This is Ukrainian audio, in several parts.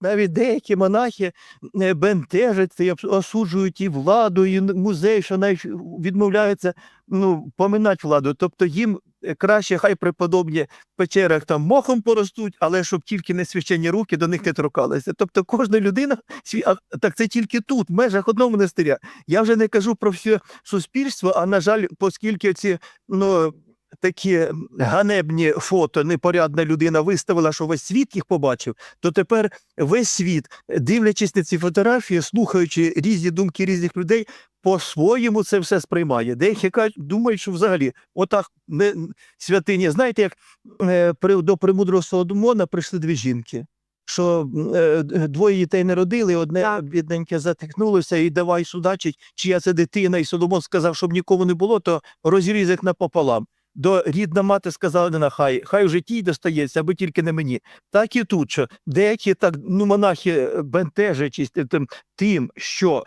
навіть деякі монахи е, обс- осуджують і владу, і музей, що навіть відмовляються ну, поминати владу. Тобто їм е, краще, хай преподобні печерах там мохом поростуть, але щоб тільки не священні руки до них не торкалися. Тобто кожна людина, так це тільки тут, в межах одного монастиря. Я вже не кажу про все суспільство, а на жаль, оскільки ці ну, такі ганебні фото непорядна людина виставила, що весь світ їх побачив, то тепер весь світ, дивлячись на ці фотографії, слухаючи різні думки різних людей, по-своєму це все сприймає. Деякі кажуть, думають, що взагалі отак не святині. Знаєте, як е, до премудрого Соломона прийшли дві жінки. Що е, двоє дітей не родили, одне бідненьке затихнулося і давай судачить, чия це дитина. І Соломон сказав, щоб нікому не було, то розріз їх напополам. До рідна мати сказала, не хай, хай в житті й достається, аби тільки не мені. Так і тут, що деякі так, ну, монахи е, бентежачись тим, тим, що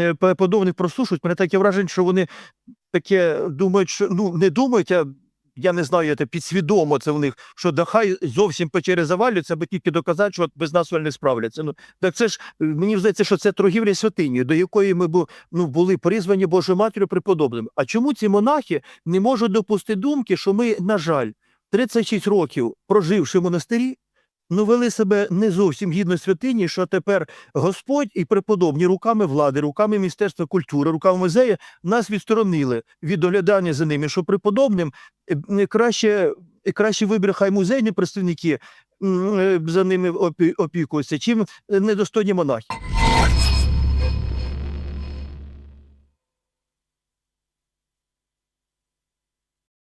е, подобних просушують, мене таке враження, що вони таке думають, що ну не думають, а я не знаю, це підсвідомо це в них, що да хай зовсім печери завалюються, аби тільки доказати, що без нас вони не справляться. Ну так це ж е, мені здається, що це торгівля святині, до якої ми бу, ну, були призвані Божою матір'ю преподобним. А чому ці монахи не можуть допустити думки, що ми, на жаль, 36 років проживши в монастирі, ну вели себе не зовсім гідно святині, що тепер Господь і преподобні руками влади, руками Міністерства культури, руками музею нас відсторонили від доглядання за ними, що преподобним е, краще, е, краще вибір хай музейні представники е, за ними опі- опікуються, чим недостойні монахи.